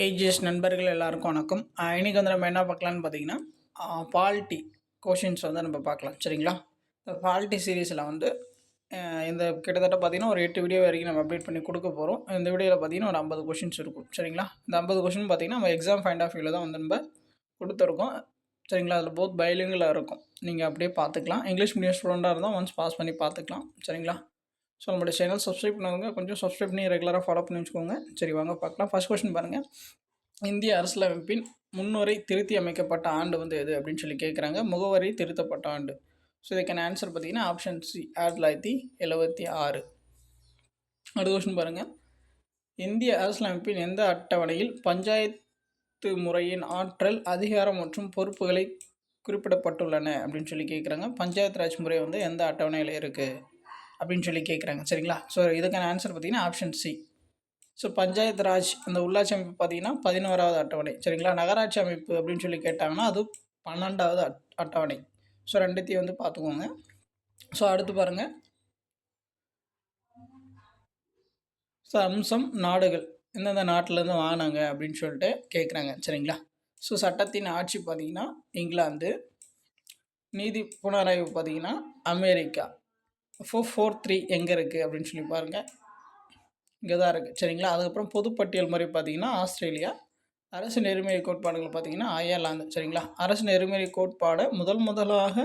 AGS நண்பர்கள் எல்லாருக்கும் வணக்கம். இன்றைக்கி வந்து நம்ம என்ன பார்க்கலான்னு பார்த்தீங்கன்னா பால்ட்டி கொஷின்ஸ் வந்து நம்ம பார்க்கலாம். சரிங்களா? இந்த பால்ட்டி சீரீஸில் வந்து இந்த கிட்டத்தட்ட பார்த்தீங்கன்னா ஒரு எட்டு வீடியோ வரைக்கும் நம்ம அப்டேட் பண்ணி கொடுக்க போகிறோம் இந்த வீடியோவில் பார்த்தீங்கன்னா ஒரு ஐம்பது கொஷின்ஸ் இருக்கும். சரிங்களா? இந்த ஐம்பது கொஷின் பார்த்தீங்கன்னா நம்ம எக்ஸாம் ஃபைண்ட் ஆஃப் வியூவில் தான் வந்து நம்ம கொடுத்துருக்கோம். சரிங்களா? அதில் போத் பயலுங்களாக இருக்கும். நீங்கள் அப்படியே பார்த்துக்கலாம். இங்கிலீஷ் மீடியம் ஸ்டூடெண்ட்டாக இருந்தால் ஒன்ஸ் பாஸ் பண்ணி பார்த்துக்கலாம். சரிங்களா? ஸோ நம்மளுடைய சேனல் சப்ஸ்கிரைப் பண்ணவங்க கொஞ்சம் சப்ஸ்கிரைப் பண்ணி ரெகுலராக ஃபாலோ பண்ணி வச்சுக்கோங்க. சரி வாங்க பார்க்கலாம். ஃபஸ்ட் கொஸ்டின் பாருங்கள் இந்திய அரசியலமைப்பின் முன்னுரை திருத்தி அமைக்கப்பட்ட ஆண்டு வந்து எது அப்படின்னு சொல்லி கேட்குறாங்க முகவரி திருத்தப்பட்ட ஆண்டு. ஸோ இதுக்கான ஆன்சர் பார்த்தீங்கன்னா ஆப்ஷன் சி ஆயிரத்தி தொள்ளாயிரத்தி எழுபத்தி ஆறு. அடுத்த கொஸ்டின் பாருங்கள் இந்திய அரசியலமைப்பின் எந்த அட்டவணையில் பஞ்சாயத்து முறையின் ஆற்றல் அதிகாரம் மற்றும் பொறுப்புகளை குறிப்பிடப்பட்டுள்ளன அப்படின்னு சொல்லி கேட்குறாங்க பஞ்சாயத்து ராஜ் முறை வந்து எந்த அட்டவணையில் இருக்குது அப்படின்னு சொல்லி கேட்குறாங்க சரிங்களா? ஸோ இதுக்கான ஆன்சர் பார்த்தீங்கன்னா option C so Panchayat Raj அந்த உள்ளாட்சி அமைப்பு பார்த்தீங்கன்னா பதினோராவது அட்டவணை. சரிங்களா? நகராட்சி அமைப்பு அப்படின்னு சொல்லி கேட்டாங்கன்னா அது பன்னெண்டாவது அட் அட்டவணை. ஸோ ரெண்டுத்தையும் வந்து பார்த்துக்கோங்க. ஸோ அடுத்து பாருங்கள் ஸோ அம்சம் நாடுகள். எந்தெந்த நாட்டிலேருந்து வாங்கினாங்க அப்படின்னு சொல்லிட்டு கேட்குறாங்க சரிங்களா? ஸோ சட்டத்தின் ஆட்சி பார்த்தீங்கன்னா இங்கிலாந்து. நீதி புனராய்வு பார்த்தீங்கன்னா அமெரிக்கா. ஃபோர் ஃபோர் த்ரீ எங்கே இருக்குது அப்படின்னு சொல்லி பாருங்கள் இங்கே தான் இருக்குது சரிங்களா? அதுக்கப்புறம் பொதுப்பட்டியல் முறை பார்த்தீங்கன்னா ஆஸ்திரேலியா. அரசு நெறிமுறை கோட்பாடுகள் பார்த்தீங்கன்னா அயர்லாந்து. சரிங்களா? அரசு நெறிமுறை கோட்பாடை முதல் முதலாக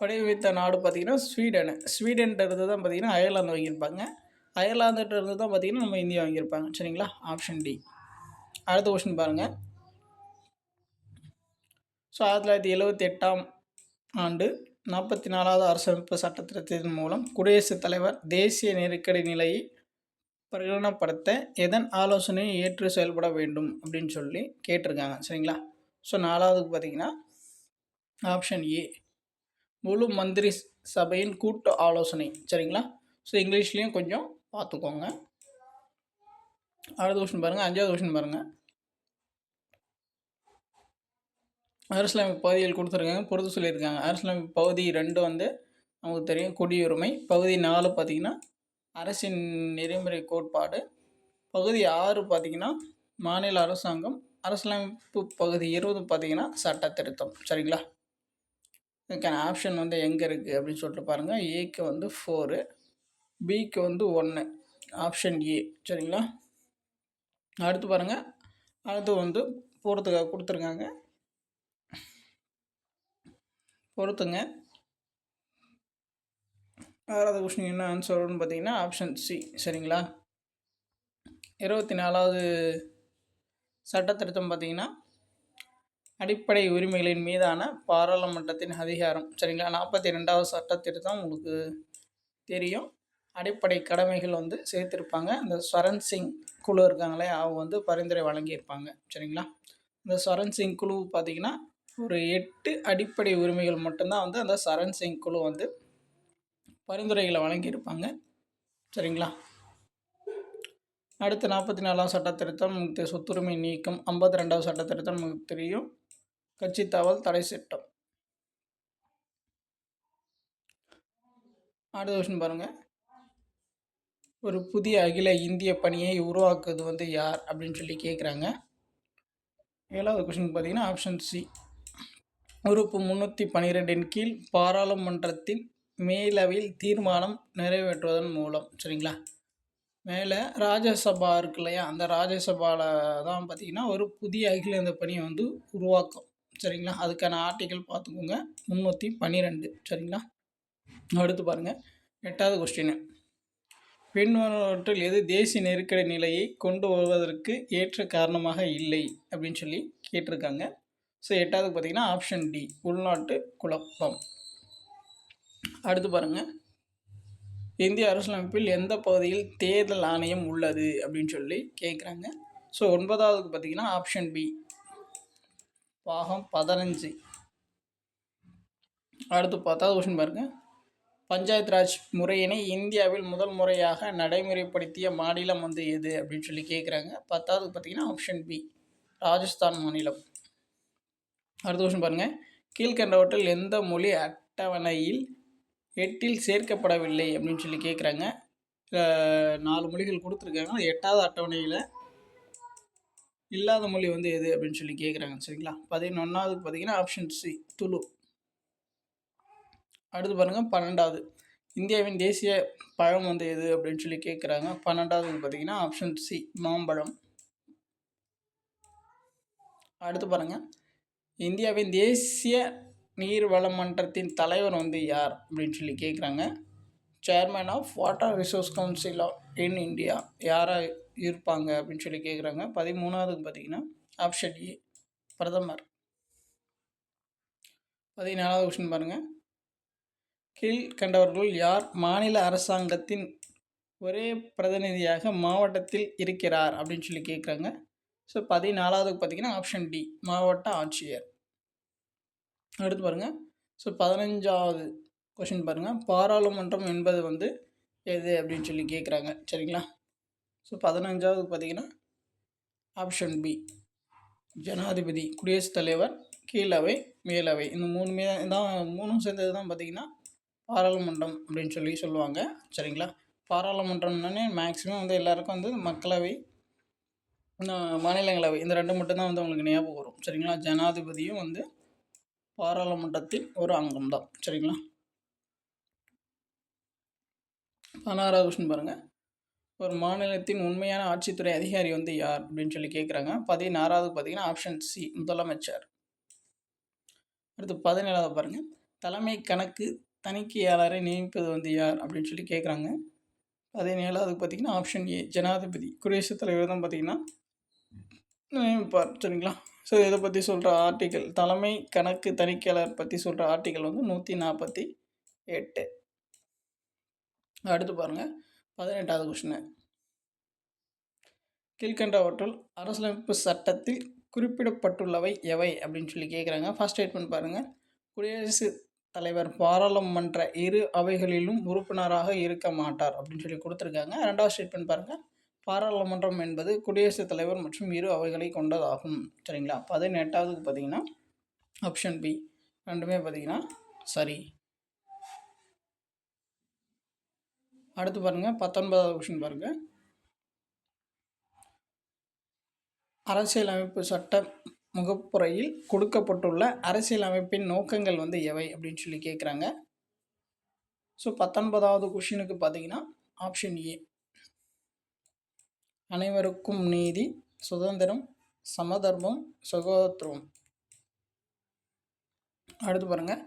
வடிவமைத்த நாடு பார்த்தீங்கன்னா ஸ்வீடனு. ஸ்வீடன்றது தான் பார்த்திங்கன்னா அயர்லாந்து வாங்கியிருப்பாங்க. அயர்லாந்துன்றது தான் பார்த்தீங்கன்னா நம்ம இந்தியா வாங்கியிருப்பாங்க. சரிங்களா? Option D. அடுத்த கொஷின் பாருங்கள் ஸோ ஆயிரத்தி தொள்ளாயிரத்தி எழுவத்தி எட்டாம் ஆண்டு நாற்பத்தி நாலாவது அரசமைப்பு சட்டத்திட்டத்தின் மூலம் குடியரசுத் தலைவர் தேசிய நெருக்கடி நிலையை பிரகடனப்படுத்த எதன் ஆலோசனையை ஏற்று செயல்பட வேண்டும் அப்படின்னு சொல்லி கேட்டிருக்காங்க. சரிங்களா? ஸோ நாலாவதுக்கு பார்த்தீங்கன்னா ஆப்ஷன் ஏ முழு மந்திரி சபையின் கூட்டு ஆலோசனை. சரிங்களா? ஸோ இங்கிலீஷ்லேயும் கொஞ்சம் பார்த்துக்கோங்க. அடுத்த கொஸ்டின் பாருங்கள் அஞ்சாவது கொஷின் பாருங்கள் அரசியலமைப்பு பகுதிகள் கொடுத்துருக்காங்க பொறுத்து சொல்லியிருக்காங்க. அரசியலமைப்பு பகுதி ரெண்டு வந்து நமக்கு தெரியும் குடியுரிமை. பகுதி நாலு பார்த்திங்கன்னா அரசின் நெறிமுறை கோட்பாடு. பகுதி ஆறு பார்த்திங்கன்னா மாநில அரசாங்கம். அரசியலமைப்பு பகுதி இருபது பார்த்திங்கன்னா சட்ட திருத்தம். சரிங்களா? இதுக்கான ஆப்ஷன் வந்து எங்கே இருக்குது அப்படின்னு சொல்லிட்டு பாருங்கள் ஏக்கு வந்து ஃபோரு பிக்கு வந்து ஒன்று ஆப்ஷன் ஏ சரிங்களா? அடுத்து பாருங்கள் அடுத்து வந்து போகிறதுக்காக கொடுத்துருக்காங்க. பொறுத்துங்க. ஆறாவது கொஸ்டின் என்ன ஆன்சர் வரும்னு பார்த்தீங்கன்னா ஆப்ஷன் சி சரிங்களா? இருபத்தி நாலாவது சட்ட திருத்தம் பார்த்தீங்கன்னா அடிப்படை உரிமைகளின் மீதான பாராளுமன்றத்தின் அதிகாரம். சரிங்களா? நாற்பத்தி ரெண்டாவது சட்ட திருத்தம் உங்களுக்கு தெரியும். அடிப்படை கடமைகள் வந்து சேர்த்துருப்பாங்க. இந்த ஸ்வரன் சிங் குழு இருக்காங்களே அவங்க வந்து பரிந்துரை வழங்கியிருப்பாங்க. சரிங்களா? இந்த ஸ்வரன் சிங் குழு பார்த்திங்கன்னா ஒரு எட்டு அடிப்படை உரிமைகள் மட்டும்தான் வந்து அந்த சரண் சிங் குழு வந்து பரிந்துரைகளை வழங்கியிருப்பாங்க. சரிங்களா? அடுத்து நாற்பத்தி நாலாம் சட்ட திருத்தம் நமக்கு சொத்துரிமை நீக்கம் ஐம்பத்தி ரெண்டாவது சட்ட திருத்தம் நமக்கு தெரியும் கட்சி தவல் தடை சட்டம். அடுத்த கொஸ்டின் பாருங்கள் ஒரு புதிய அகில இந்திய பணியை உருவாக்குவது வந்து யார்? அப்படின்னு சொல்லி கேட்குறாங்க ஏழாவது கொஸ்டின் பார்த்தீங்கன்னா ஆப்ஷன் சி உறுப்பு முந்நூற்றி பன்னிரெண்டின் கீழ் பாராளுமன்றத்தின் மேலவையில் தீர்மானம் நிறைவேற்றுவதன் மூலம் சரிங்களா? மேலே ராஜ்யசபா இருக்கு இல்லையா? அந்த ராஜ்யசபாவில் தான் பார்த்திங்கன்னா ஒரு புதிய அகில இந்த பணியை வந்து உருவாக்கும் சரிங்களா? அதுக்கான ஆர்டிக்கல் பார்த்துக்கோங்க. முந்நூற்றி பன்னிரெண்டு சரிங்களா? அடுத்து பாருங்கள் எட்டாவது கொஸ்டின் பின்வருவற்றில் எது தேசிய நெருக்கடி நிலையை கொண்டு வருவதற்கு ஏற்ற காரணமாக இல்லை அப்படின்னு சொல்லி கேட்டிருக்காங்க. ஸோ எட்டாவது பார்த்தீங்கன்னா ஆப்ஷன் டி உள்நாட்டு குழப்பம். அடுத்து பாருங்கள் இந்திய அரசியலமைப்பில் எந்த பகுதியில் தேர்தல் ஆணையம் உள்ளது அப்படின்னு சொல்லி கேட்குறாங்க ஸோ ஒன்பதாவதுக்கு பார்த்தீங்கன்னா ஆப்ஷன் பி பாகம் பதினஞ்சு. அடுத்து பத்தாவது கொஷின் பாருங்கள் பஞ்சாயத் ராஜ் முறையினை இந்தியாவில் முதல் முறையாக நடைமுறைப்படுத்திய மாநிலம் வந்து எது அப்படின்னு சொல்லி கேட்குறாங்க பத்தாவது பார்த்தீங்கன்னா ஆப்ஷன் பி ராஜஸ்தான் மாநிலம். அடுத்த கொஸ்டின் பாருங்கள் கீழ்கண்டவற்றில் எந்த மொழி அட்டவணையில் எட்டில் சேர்க்கப்படவில்லை அப்படின்னு சொல்லி கேட்குறாங்க நாலு மொழிகள் கொடுத்துருக்காங்க. எட்டாவது அட்டவணையில் இல்லாத மொழி வந்து எது அப்படின்னு சொல்லி கேட்குறாங்க சரிங்களா? பதினொன்றாவது பார்த்தீங்கன்னா ஆப்ஷன் சி துளு. அடுத்து பாருங்கள் பன்னெண்டாவது. இந்தியாவின் தேசிய பழம் வந்து எது அப்படின்னு சொல்லி கேட்குறாங்க பன்னெண்டாவது பார்த்தீங்கன்னா ஆப்ஷன் சி மாம்பழம். அடுத்து பாருங்கள் இந்தியாவின் தேசிய நீர்வள மன்றத்தின் தலைவர் வந்து யார் அப்படின்னு சொல்லி கேட்குறாங்க chairman of water resource council of in India யாராக இருப்பாங்க அப்படின்னு சொல்லி கேட்குறாங்க பதிமூணாவதுக்கு பார்த்தீங்கன்னா ஆப்ஷன் ஏ பிரதமர். பதினாலாவது கொஸ்டின் பாருங்கள் கீழ்கண்டவர்கள் யார்? மாநில அரசாங்கத்தின் ஒரே பிரதிநிதியாக மாவட்டத்தில் இருக்கிறார் அப்படின்னு சொல்லி கேட்குறாங்க ஸோ பதினாலாவதுக்கு பார்த்தீங்கன்னா ஆப்ஷன் டி மாவட்ட ஆட்சியர். அடுத்து பாருங்கள் ஸோ பதினஞ்சாவது கொஷின் பாருங்கள் பாராளுமன்றம் என்பது வந்து எது அப்படின்னு சொல்லி கேட்குறாங்க சரிங்களா? ஸோ பதினஞ்சாவது பார்த்தீங்கன்னா ஆப்ஷன் பி ஜனாதிபதி குடியரசுத் தலைவர் கீழவை மேலவை. இந்த மூணுமே தான் மூணும் சேர்ந்தது தான் பார்த்திங்கன்னா பாராளுமன்றம் அப்படின்னு சொல்லி சொல்லுவாங்க. சரிங்களா? பாராளுமன்றம்னே மேக்ஸிமம் வந்து எல்லாருக்கும் வந்து மக்களவை மாநிலங்களவை. இந்த ரெண்டு மட்டும்தான் வந்து உங்களுக்கு ஞாபகம் வரும். சரிங்களா? ஜனாதிபதியும் வந்து பாராளுமன்றத்தின் ஒரு அங்கம் தான் சரிங்களா? பதினாறாவது கொஸ்டின் பாருங்கள் ஒரு மாநிலத்தின் உண்மையான ஆட்சித்துறை அதிகாரி வந்து யார் அப்படின்னு சொல்லி கேட்குறாங்க பதினாறாவது பார்த்தீங்கன்னா ஆப்ஷன் சி முதலமைச்சர். அடுத்து பதினேழாவது பாருங்கள் தலைமை கணக்கு தணிக்கையாளரை நியமிப்பது வந்து யார் அப்படின்னு சொல்லி கேட்குறாங்க பதினேழாவது பார்த்தீங்கன்னா ஆப்ஷன் ஏ ஜனாதிபதி. குடியரசுத் தலைவர் தான் பார்த்தீங்கன்னா நியமிப்பார். சரிங்களா? ஸோ இதை பற்றி சொல்கிற ஆர்டிக்கல் தலைமை கணக்கு தணிக்கையாளர் பற்றி சொல்கிற ஆர்டிக்கல் வந்து நூற்றி நாற்பத்தி எட்டு. அடுத்து பாருங்கள் பதினெட்டாவது கொஷினு கீழ்கண்டவற்றுள் அரசியலமைப்பு சட்டத்தில் குறிப்பிடப்பட்டுள்ளவை எவை அப்படின்னு சொல்லி கேட்குறாங்க ஃபஸ்ட் ஸ்டேட்மெண்ட் பாருங்கள் குடியரசு தலைவர் பாராளுமன்ற இரு அவைகளிலும் உறுப்பினராக இருக்க மாட்டார் அப்படின்னு சொல்லி கொடுத்துருக்காங்க. ரெண்டாவது ஸ்டேட்மெண்ட் பாருங்கள் பாராளுமன்றம் என்பது குடியரசுத் தலைவர் மற்றும் இரு அவைகளை கொண்டதாகும். சரிங்களா? பதினெட்டாவதுக்கு பார்த்தீங்கன்னா ஆப்ஷன் பி ரெண்டுமே பார்த்தீங்கன்னா சரி. அடுத்து பாருங்கள் பத்தொன்பதாவது கொஷின் பாருங்கள் அரசியலமைப்பு சட்ட முகப்புறையில் கொடுக்கப்பட்டுள்ள அரசியலமைப்பின் நோக்கங்கள் வந்து எவை அப்படின்னு சொல்லி கேட்குறாங்க ஸோ பத்தொன்பதாவது கொஷினுக்கு பார்த்தீங்கன்னா ஆப்ஷன் ஏ அனைவருக்கும் நீதி சுதந்திரம் சமதர்மம் சகோதரத்துவம். அடுத்து பாருங்கள்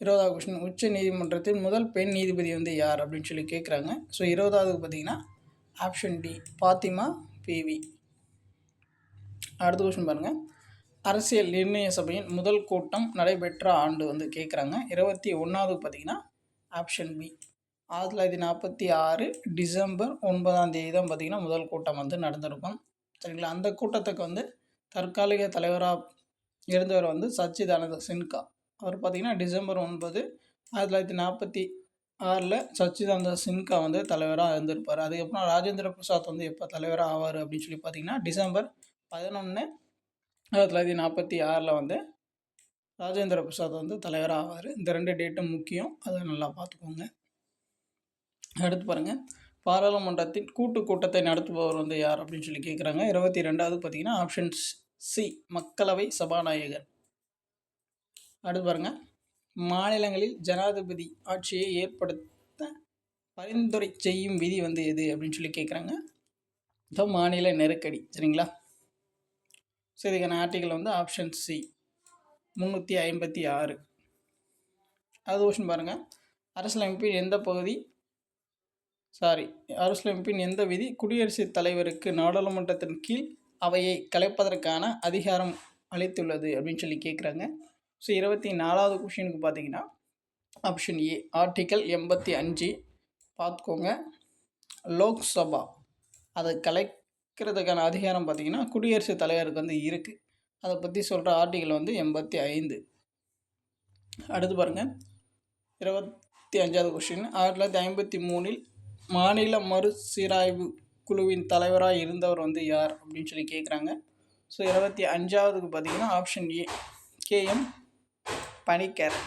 இருபதாவது கொஸ்டின். உச்ச நீதிமன்றத்தில் முதல் பெண் நீதிபதி வந்து யார் அப்படின்னு சொல்லி கேட்குறாங்க ஸோ இருபதாவது பார்த்தீங்கன்னா ஆப்ஷன் டி பாத்திமா பிவி. அடுத்த கொஸ்டின் பாருங்கள் அரசியல் நிர்ணய சபையின் முதல் கூட்டம் நடைபெற்ற ஆண்டு வந்து கேட்குறாங்க இருபத்தி ஒன்றாவது பார்த்தீங்கன்னா ஆப்ஷன் பி ஆயிரத்தி தொள்ளாயிரத்தி நாற்பத்தி ஆறு டிசம்பர் ஒன்பதாம் தேதி தான் பார்த்திங்கன்னா முதல் கூட்டம் வந்து நடந்திருக்கும். சரிங்களா? அந்த கூட்டத்துக்கு வந்து தற்காலிக தலைவராக இருந்தவர் வந்து சச்சிதானந்த சின்கா அவர் பார்த்திங்கன்னா டிசம்பர் ஒன்பது ஆயிரத்தி தொள்ளாயிரத்தி நாற்பத்தி ஆறில் சச்சிதானந்த சின்கா வந்து தலைவராக இருந்திருப்பார். அதுக்கப்புறம் ராஜேந்திர பிரசாத் வந்து எப்போ தலைவராக ஆவார் அப்படின்னு சொல்லி பார்த்திங்கன்னா டிசம்பர் பதினொன்று ஆயிரத்தி தொள்ளாயிரத்தி நாற்பத்தி ஆறில் வந்து ராஜேந்திர பிரசாத் வந்து தலைவராக ஆவார். இந்த ரெண்டு டேட்டும் முக்கியம். அதை நல்லா பார்த்துக்கோங்க. அடுத்து பாருங்கள் பாராளுமன்றத்தின் கூட்டு கூட்டத்தை நடத்துபவர் வந்து யார் அப்படின்னு சொல்லி கேட்குறாங்க இருபத்தி ரெண்டாவது பார்த்தீங்கன்னா ஆப்ஷன் சி மக்களவை சபாநாயகர். அடுத்து பாருங்கள் மாநிலங்களில் ஜனாதிபதி ஆட்சியை ஏற்படுத்த பரிந்துரை செய்யும் விதி வந்து எது அப்படின்னு சொல்லி கேட்குறாங்க இதோ மாநில நெருக்கடி சரிங்களா? ஸோ இதுக்கான ஆர்டிக்கல் வந்து ஆப்ஷன் சி முந்நூற்றி ஐம்பத்தி ஆறு. அது கொஷின் பாருங்கள் அரசியலமைப்பின் எந்த பகுதி சாரி அரசியலமைப்பின் எந்த விதி? குடியரசுத் தலைவருக்கு நாடாளுமன்றத்தின் கீழ் அவையை கலைப்பதற்கான அதிகாரம் அளித்துள்ளது அப்படின்னு சொல்லி கேட்குறாங்க ஸோ இருபத்தி நாலாவது கொஷினுக்கு பார்த்தீங்கன்னா ஆப்ஷன் ஏ ஆர்டிக்கல் எண்பத்தி அஞ்சு. பார்த்துக்கோங்க லோக்சபா அதை கலைக்கிறதுக்கான அதிகாரம் பார்த்திங்கன்னா குடியரசுத் தலைவருக்கு வந்து இருக்குது அதை பற்றி சொல்கிற ஆர்டிக்கல் வந்து எண்பத்தி ஐந்து. அடுத்து பாருங்கள் இருபத்தி அஞ்சாவது கொஷின் ஆயிரத்தி தொள்ளாயிரத்தி ஐம்பத்தி மூணில் மாநில மறுசீராய்வு குழுவின் தலைவராக இருந்தவர் வந்து யார் அப்படின்னு சொல்லி கேட்குறாங்க ஸோ இருபத்தி அஞ்சாவதுக்கு பார்த்தீங்கன்னா option A K M Panikkar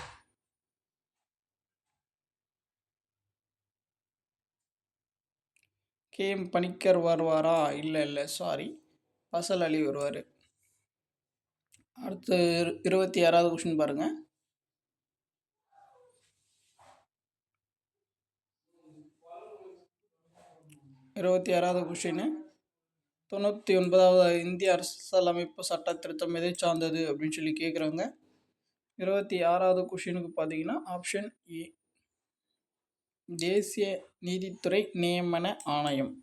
K M Panikkar வருவாரா? இல்லை இல்லை சாரி ஃபசல் அலி வருவார். அடுத்து இருபத்தி ஆறாவது கொஷின் பாருங்கள் இருபத்தி ஆறாவது கொஷின். தொண்ணூற்றி ஒன்பதாவது இந்திய அரசியலமைப்பு சட்ட திருத்தம் எதை சார்ந்தது அப்படின்னு சொல்லி கேட்குறாங்க இருபத்தி ஆறாவது கொஷினுக்கு பார்த்தீங்கன்னா ஆப்ஷன் ஏ தேசிய நீதித்துறை நியமன ஆணையம்.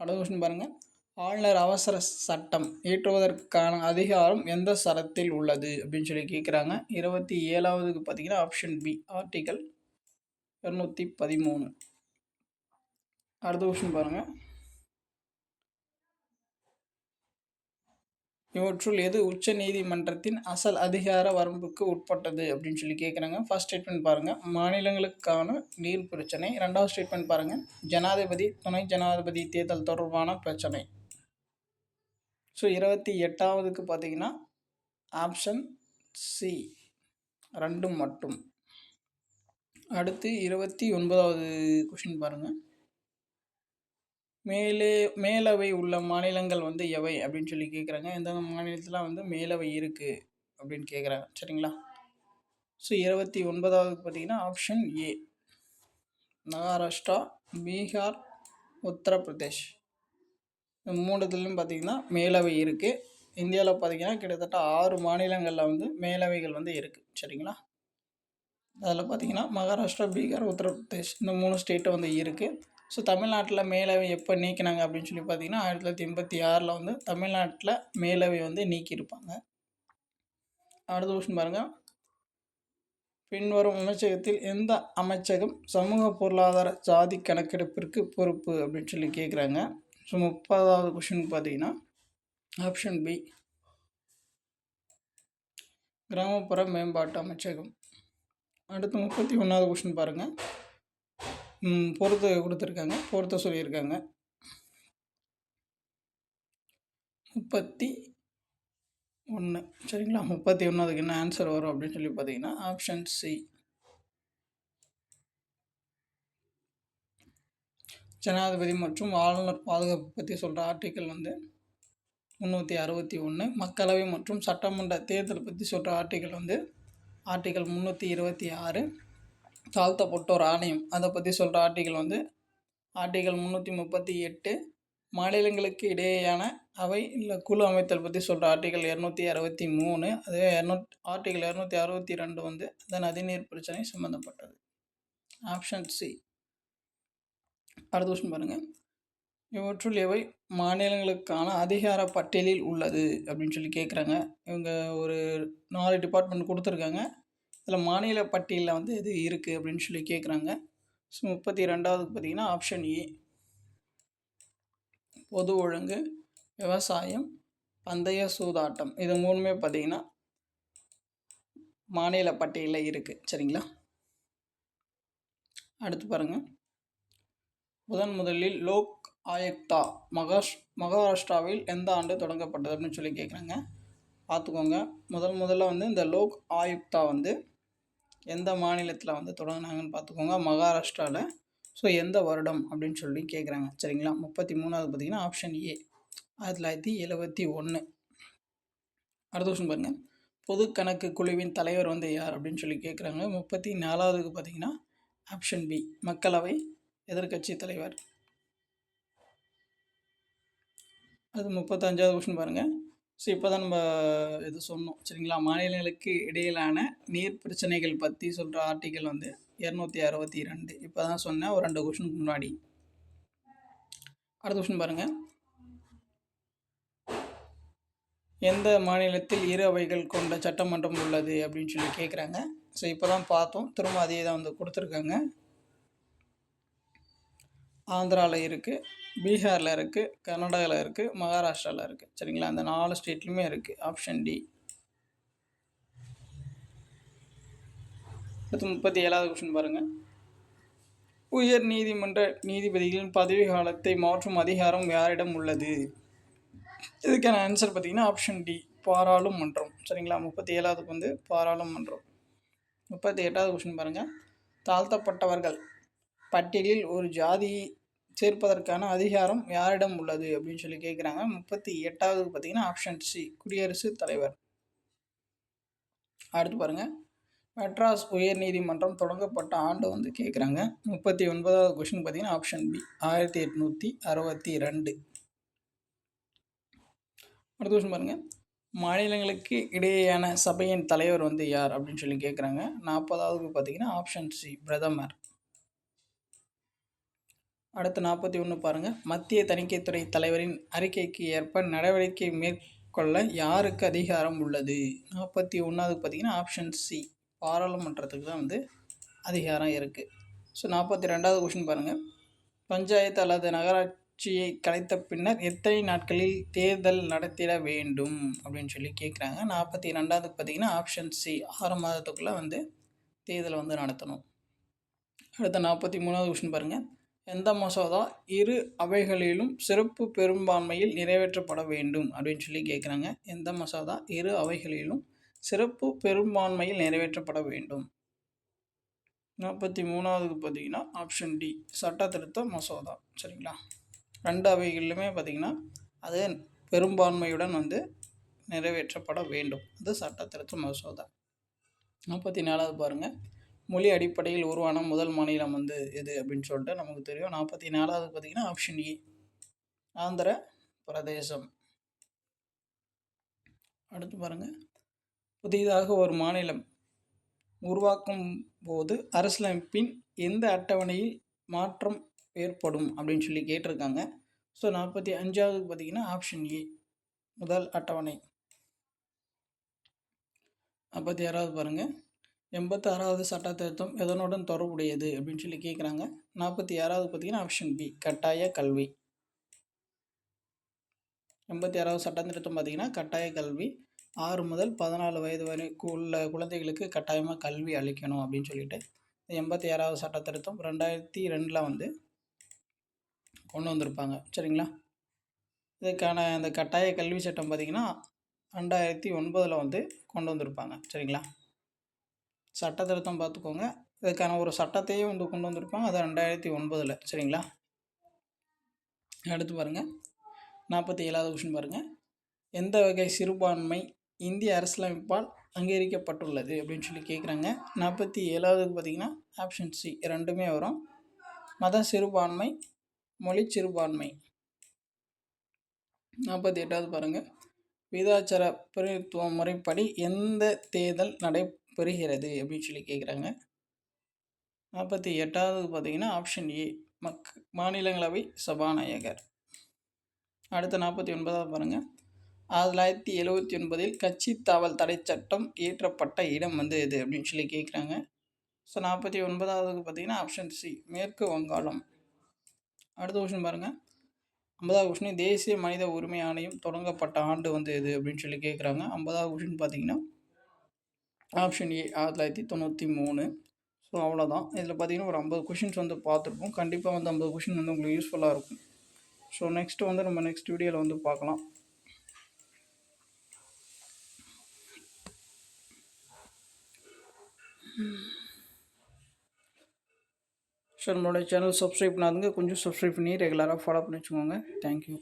அடுத்த கொஸ்டின் பாருங்கள் ஆளுநர் அவசர சட்டம் இயற்றுவதற்கான அதிகாரம் எந்த சரத்தில் உள்ளது அப்படின்னு சொல்லி கேட்குறாங்க இருபத்தி ஏழாவதுக்கு பார்த்தீங்கன்னா ஆப்ஷன் பி ஆர்டிகல் இரநூத்தி பதிமூணு. அடுத்த கொஸ்டின் பாருங்கள் இவற்றுள் எது உச்ச நீதிமன்றத்தின் அசல் அதிகார வரம்புக்கு உட்பட்டது அப்படின்னு சொல்லி கேட்குறாங்க ஃபர்ஸ்ட் ஸ்டேட்மெண்ட் பாருங்கள் மாநிலங்களுக்கான நீர் பிரச்சனை. ரெண்டாவது ஸ்டேட்மெண்ட் பாருங்கள் ஜனாதிபதி துணை ஜனாதிபதி தேர்தல் தொடர்பான பிரச்சனை. ஸோ இருபத்தி எட்டாவதுக்கு பார்த்தீங்கன்னா ஆப்ஷன் சி ரெண்டும் மட்டும். அடுத்து இருபத்தி ஒன்பதாவது கொஷின் பாருங்கள் மேலே மேலவை உள்ள மாநிலங்கள் வந்து எவை அப்படின்னு சொல்லி கேட்குறாங்க எந்தெந்த மாநிலத்தில் வந்து மேலவை இருக்குது அப்படின்னு கேட்குறாங்க சரிங்களா? ஸோ இருபத்தி ஒன்பதாவது பார்த்தீங்கன்னா ஆப்ஷன் ஏ மகாராஷ்டிரா பீகார் உத்தரப்பிரதேஷ் மூணுத்துலேயும் பார்த்திங்கன்னா மேலவை இருக்குது இந்தியாவில் பார்த்திங்கன்னா கிட்டத்தட்ட ஆறு மாநிலங்களில் வந்து மேலவைகள் வந்து இருக்குது சரிங்களா? அதில் பார்த்திங்கன்னா மகாராஷ்டிரா பீகார் உத்தரப்பிரதேஷ் இந்த மூணு ஸ்டேட்டு வந்து இருக்குது ஸோ தமிழ்நாட்டில் மேலவை எப்போ நீக்கினாங்க அப்படின்னு சொல்லி பார்த்தீங்கன்னா ஆயிரத்தி தொள்ளாயிரத்தி எண்பத்தி ஆறில் வந்து தமிழ்நாட்டில் மேலவை வந்து நீக்கியிருப்பாங்க. அடுத்த கொஸ்டின் பாருங்கள் பின்வரும் அமைச்சகத்தில் எந்த அமைச்சகம் சமூக பொருளாதார ஜாதி கணக்கெடுப்பிற்கு பொறுப்பு அப்படின்னு சொல்லி கேட்குறாங்க ஸோ முப்பதாவது கொஷின் பார்த்தீங்கன்னா ஆப்ஷன் பி கிராமப்புற மேம்பாட்டு அமைச்சகம். அடுத்து முப்பத்தி ஒன்றாவது கொஷின் பாருங்கள் பொறுத்து கொடுத்துருக்காங்க பொறுத்த சொல்லியிருக்காங்க. முப்பத்தி ஒன்று சரிங்களா? முப்பத்தி ஒன்று அதுக்கு என்ன ஆன்சர் வரும் அப்படின்னு சொல்லி பார்த்தீங்கன்னா ஆப்ஷன் சி ஜனாதிபதி மற்றும் ஆளுநர் பாதுகாப்பு பற்றி சொல்கிற ஆர்டிக்கல் வந்து முந்நூற்றி அறுபத்தி ஒன்று மக்களவை மற்றும் சட்டமன்ற தேர்தல் பற்றி சொல்கிற ஆர்டிக்கல் வந்து ஆர்டிக்கல் முந்நூற்றி இருபத்தி ஆறு. தாழ்த்தப்பட்டோர் ஆணையம். அதை பற்றி சொல்கிற ஆர்டிகல் வந்து ஆர்டிகல் முந்நூற்றி முப்பத்தி எட்டு மாநிலங்களுக்கு இடையேயான அவை இல்லை குழு அமைத்தல் பற்றி சொல்கிற ஆர்டிகல் இரநூத்தி அறுபத்தி மூணு அதுவே இரநூத் ஆர்டிகல் இரநூத்தி அறுபத்தி ரெண்டு வந்து அந்த நதிநீர் பிரச்சனை சம்மந்தப்பட்டது ஆப்ஷன் சி. அடுத்த கொஸ்டின் பாருங்கள் இவற்றுள் எவை மாநிலங்களுக்கான அதிகார பட்டியலில் உள்ளது அப்படின்னு சொல்லி கேட்குறாங்க இவங்க ஒரு நாலு டிபார்ட்மெண்ட் கொடுத்துருக்காங்க. இதில் மாநில பட்டியலில் வந்து எது இருக்குது அப்படின்னு சொல்லி கேட்குறாங்க. ஸோ முப்பத்தி ரெண்டாவது பார்த்திங்கன்னா ஆப்ஷன் ஏ பொது ஒழுங்கு விவசாயம் பந்தய சூதாட்டம். இது மூணுமே பார்த்திங்கன்னா மாநில பட்டியலில் இருக்குது சரிங்களா? அடுத்து பாருங்கள் முதன் முதலில் லோக் ஆயுக்தா. மகாஷ் மகாராஷ்டிராவில் எந்த ஆண்டு தொடங்கப்பட்டது அப்படின்னு சொல்லி கேட்குறாங்க. பார்த்துக்கோங்க. முதல் முதல்ல வந்து இந்த லோக் ஆயுக்தா வந்து எந்த மாநிலத்தில் வந்து தொடங்கினாங்கன்னு பார்த்துக்கோங்க மகாராஷ்டிராவில் ஸோ எந்த வருடம் அப்படின்னு சொல்லி கேட்குறாங்க சரிங்களா? முப்பத்தி மூணாவது பார்த்தீங்கன்னா ஆப்ஷன் ஏ ஆயிரத்தி தொள்ளாயிரத்தி எழுபத்தி ஒன்று அடுத்த வருஷம் பாருங்கள் பொது கணக்கு குழுவின் தலைவர் வந்து யார் அப்படின்னு சொல்லி கேட்குறாங்க முப்பத்தி நாலாவதுக்கு பார்த்தீங்கன்னா ஆப்ஷன் பி மக்களவை எதிர்கட்சி தலைவர். அது முப்பத்தஞ்சாவது கொஷின் பாருங்கள் ஸோ இப்போ தான் நம்ம இது சொன்னோம் சரிங்களா? மாநிலங்களுக்கு இடையிலான நீர் பிரச்சனைகள் பற்றி சொல்கிற ஆர்டிக்கல் வந்து இரநூத்தி அறுபத்தி ரெண்டு இப்போ தான் சொன்னேன் ஒரு ரெண்டு கொஷனுக்கு முன்னாடி. அடுத்த கொஷின் பாருங்கள் எந்த மாநிலத்தில் இரு அவைகள் கொண்ட சட்டமன்றம் உள்ளது அப்படின்னு சொல்லி கேட்குறாங்க ஸோ இப்போ தான் பார்த்தோம். திரும்ப அதே தான் வந்து கொடுத்துருக்காங்க. ஆந்திராவில் இருக்குது பீகாரில் இருக்குது கர்நாடகாவில் இருக்குது மகாராஷ்டிராவில் இருக்குது சரிங்களா? அந்த நாலு ஸ்டேட்லையுமே இருக்குது ஆப்ஷன் டி. அடுத்து முப்பத்தி ஏழாவது கொஷின் பாருங்கள் உயர் நீதிமன்ற நீதிபதிகளின் பதவி காலத்தை மாற்றும் அதிகாரம் யாரிடம் உள்ளது? இதுக்கான ஆன்சர் பார்த்தீங்கன்னா ஆப்ஷன் டி பாராளுமன்றம். சரிங்களா? முப்பத்தி ஏழாவதுக்கு வந்து பாராளுமன்றம். முப்பத்தி எட்டாவது கொஷின் பாருங்கள் தாழ்த்தப்பட்டவர்கள் பட்டியலில் ஒரு ஜாதி சேர்ப்பதற்கான அதிகாரம் யாரிடம் உள்ளது அப்படின்னு சொல்லி கேட்குறாங்க முப்பத்தி எட்டாவது பார்த்தீங்கன்னா ஆப்ஷன் சி குடியரசுத் தலைவர். அடுத்து பாருங்கள் மெட்ராஸ் உயர் நீதிமன்றம் தொடங்கப்பட்ட ஆண்டு வந்து கேட்குறாங்க முப்பத்தி ஒன்பதாவது கொஷின் பார்த்தீங்கன்னா ஆப்ஷன் பி ஆயிரத்தி எட்நூற்றி அறுபத்தி ரெண்டு. அடுத்த கொஷின் பாருங்கள் மாநிலங்களுக்கு இடையேயான சபையின் தலைவர் வந்து யார் அப்படின்னு சொல்லி கேட்குறாங்க நாற்பதாவதுக்கு பார்த்தீங்கன்னா ஆப்ஷன் சி பிரதமர். அடுத்து நாற்பத்தி ஒன்று பாருங்கள் மத்திய தணிக்கைத்துறை தலைவரின் அறிக்கைக்கு ஏற்ப நடவடிக்கை மேற்கொள்ள யாருக்கு அதிகாரம் உள்ளது? நாற்பத்தி ஒன்றாவது பார்த்தீங்கன்னா ஆப்ஷன் சி பாராளுமன்றத்துக்கு தான் வந்து அதிகாரம் இருக்குது ஸோ நாற்பத்தி ரெண்டாவது கொஷின் பாருங்கள் பஞ்சாயத்து அல்லது நகராட்சியை கலைத்த பின்னர் எத்தனை நாட்களில் தேர்தல் நடத்திட வேண்டும்? அப்படின்னு சொல்லி கேட்குறாங்க நாற்பத்தி ரெண்டாவது பார்த்தீங்கன்னா ஆப்ஷன் சி ஆறு மாதத்துக்குள்ளே வந்து தேர்தலை வந்து நடத்தணும். அடுத்த நாற்பத்தி மூணாவது கொஷின் பாருங்கள் எந்த மசோதா இரு அவைகளிலும் சிறப்பு பெரும்பான்மையில் நிறைவேற்றப்பட வேண்டும் அப்படின்னு சொல்லி கேட்குறாங்க எந்த மசோதா இரு அவைகளிலும் சிறப்பு பெரும்பான்மையில் நிறைவேற்றப்பட வேண்டும். நாற்பத்தி மூணாவதுக்கு பார்த்தீங்கன்னா ஆப்ஷன் டி சட்ட திருத்த மசோதா. சரிங்களா? ரெண்டு அவைகளிலுமே பார்த்திங்கன்னா அது பெரும்பான்மையுடன் வந்து நிறைவேற்றப்பட வேண்டும். அது சட்ட திருத்த மசோதா. நாற்பத்தி நாலாவது பாருங்கள் மொழி அடிப்படையில் உருவான முதல் மாநிலம் வந்து எது அப்படின்னு சொல்லிட்டு நமக்கு தெரியும். நாற்பத்தி நாலாவது பார்த்திங்கன்னா ஆப்ஷன் இ ஆந்திர பிரதேசம். அடுத்து பாருங்கள் புதிதாக ஒரு மாநிலம் உருவாக்கும் போது அரசியலமைப்பின் எந்த அட்டவணையில் மாற்றம் ஏற்படும் அப்படின்னு சொல்லி கேட்டிருக்காங்க. ஸோ நாற்பத்தி அஞ்சாவது பார்த்தீங்கன்னா ஆப்ஷன் ஏ முதல் அட்டவணை. நாற்பத்தி ஆறாவது பாருங்கள் எண்பத்தி ஆறாவது சட்ட திருத்தம் எதனுடன் தொடர்புடையது அப்படின்னு சொல்லி கேட்குறாங்க நாற்பத்தி ஆறாவது பார்த்தீங்கன்னா ஆப்ஷன் பி கட்டாய கல்வி. எண்பத்தி ஆறாவது சட்ட திருத்தம் பார்த்தீங்கன்னா கட்டாய கல்வி. ஆறு முதல் பதினாலு வயது வரை உள்ள குழந்தைகளுக்கு கட்டாயமாக கல்வி அளிக்கணும் அப்படின்னு சொல்லிட்டு எண்பத்தி ஆறாவது சட்ட திருத்தம் ரெண்டாயிரத்தி ரெண்டில் வந்து கொண்டு வந்திருப்பாங்க. சரிங்களா? இதுக்கான அந்த கட்டாய கல்வி சட்டம் பார்த்திங்கன்னா ரெண்டாயிரத்தி ஒன்பதில் வந்து கொண்டு வந்திருப்பாங்க. சரிங்களா? சட்ட திருத்தம் பார்த்துக்கோங்க. இதுக்கான ஒரு சட்டத்தையே வந்து கொண்டு வந்திருப்பாங்க அது ரெண்டாயிரத்தி ஒன்பதில். சரிங்களா? அடுத்து பாருங்கள் நாற்பத்தி ஏழாவது கொஷின் பாருங்கள் எந்த வகை சிறுபான்மை இந்திய அரசியலமைப்பால் அங்கீகரிக்கப்பட்டுள்ளது அப்படின்னு சொல்லி கேட்குறாங்க நாற்பத்தி ஏழாவது பார்த்திங்கன்னா ஆப்ஷன் சி ரெண்டுமே வரும். மத சிறுபான்மை மொழி சிறுபான்மை. நாற்பத்தி எட்டாவது பாருங்கள் விதாச்சார பிரதிநிதித்துவ முறைப்படி எந்த தேர்தல் நடை நடைபெறுகிறது அப்படின்னு சொல்லி கேட்குறாங்க. நாற்பத்தி எட்டாவது பார்த்திங்கன்னா ஆப்ஷன் ஏ மக் மாநிலங்களவை சபாநாயகர். அடுத்த நாற்பத்தி ஒன்பதாவது பாருங்கள் ஆயிரத்தி தொள்ளாயிரத்தி எழுபத்தி ஒன்பதில் கட்சி தாவல் தடை சட்டம் இயற்றப்பட்ட இடம் வந்து எது அப்படின்னு சொல்லி கேட்குறாங்க. ஸோ நாற்பத்தி ஒன்பதாவது பார்த்தீங்கன்னா ஆப்ஷன் சி மேற்கு வங்காளம். அடுத்த கொஷின் பாருங்கள் ஐம்பதாவது கொஷின் தேசிய மனித உரிமை ஆணையம் தொடங்கப்பட்ட ஆண்டு வந்து எது அப்படின்னு சொல்லி கேட்குறாங்க. ஐம்பதாவது கொஷின் பார்த்தீங்கன்னா ஆப்ஷன் ஏ ஆயிரத்தி தொள்ளாயிரத்தி தொண்ணூற்றி மூணு. ஸோ அவ்வளோதான் இதில் பார்த்தீங்கன்னா ஒரு ஐம்பது கொஷின்ஸ் வந்து பார்த்துருப்போம் கண்டிப்பாக வந்து ஐம்பது கொஷின் வந்து உங்களுக்கு யூஸ்ஃபுல்லாக இருக்கும். ஸோ நெக்ஸ்ட்டு வந்து நம்ம நெக்ஸ்ட் வீடியோவில் வந்து பார்க்கலாம் ஸோ நம்மளோட சேனல் சப்ஸ்கிரைப் பண்ணாதுங்க. கொஞ்சம் சப்ஸ்கிரைப் பண்ணி ரெகுலராக ஃபாலோ பண்ணி வச்சுக்கோங்க. தேங்க்யூ